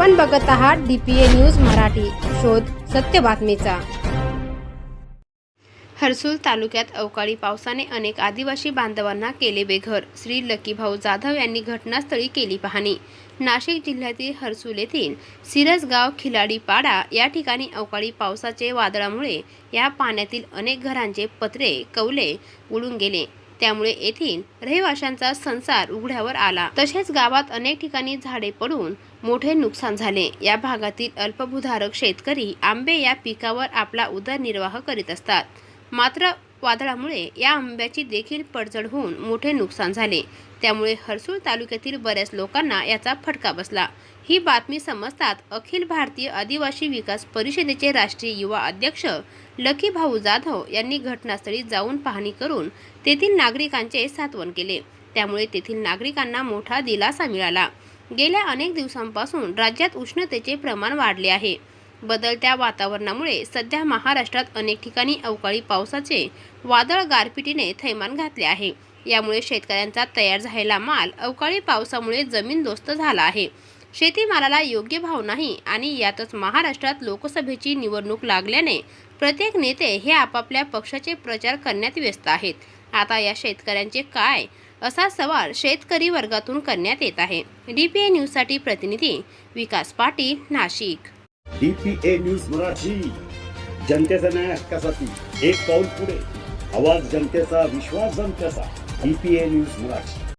आपण बघत आहात डीपीए न्यूज मराठी. शोध सत्य बातमीचा. हर्सूल तालुक्यात अवकाळी पावसाने अनेक आदिवासी बांधवांना केले बेघर. श्री लकीभाऊ जाधव यांनी घटनास्थळी केली पाहणी. नाशिक जिल्ह्यातील हर्सूल येथील सिरसगाव खिलाडीपाडा या ठिकाणी अवकाळी पावसाचे वादळामुळे या पाण्यातील अनेक घरांचे पत्रे कौले उडून गेले. त्यामुळे येथील रहिवाशांचा संसार उघड्यावर आला. तसेच गावात अनेक ठिकाणी झाडे पडून मोठे नुकसान झाले. या भागातील अल्पभूधारक शेतकरी आंबे या पिकावर आपला उदरनिर्वाह करीत असतात. मात्र वादळामुळे या आंब्याची देखील पडझड होऊन मोठे नुकसान झाले. त्यामुळे हर्सूल तालुक्यातील बऱ्याच लोकांना याचा फटका बसला. ही बातमी समजतात अखिल भारतीय आदिवासी विकास परिषदेचे राष्ट्रीय युवा अध्यक्ष लकी भाऊ जाधव यांनी घटनास्थळी जाऊन पाहणी करून तेथील नागरिकांचे सात्वन केले. त्यामुळे तेथील नागरिकांना मोठा दिलासा मिळाला. गेल्या अनेक दिवसांपासून राज्यात उष्णतेचे प्रमाण वाढले आहे. बदलत्या वातावरणामुळे सध्या महाराष्ट्रात अनेक ठिकाणी अवकाळी पावसाचे वादळ गारपिटीने थैमान घातले आहे. यामुळे शेतकऱ्यांचा तयार झालेला माल अवकाळी पावसामुळे जमीनदोस्त झाला आहे. शेतीमालाला योग्य भाव नाही आणि यातच महाराष्ट्रात लोकसभेची निवडणूक लागल्याने प्रत्येक नेते हे आपापल्या पक्षाचे प्रचार करण्यात व्यस्त आहेत. आता या शेतकऱ्यांचे काय असा सवाल शेतकरी वर्गातून करण्यात येत आहे. डी पी ए न्यूजसाठी प्रतिनिधी Vikas Patil Nashik. DPA news Marathi. जनतेचा न्याय हक्कासाठी एक पाऊल पुढे. आवाज जनतेचा विश्वास जनतेचा. DPA news Marathi.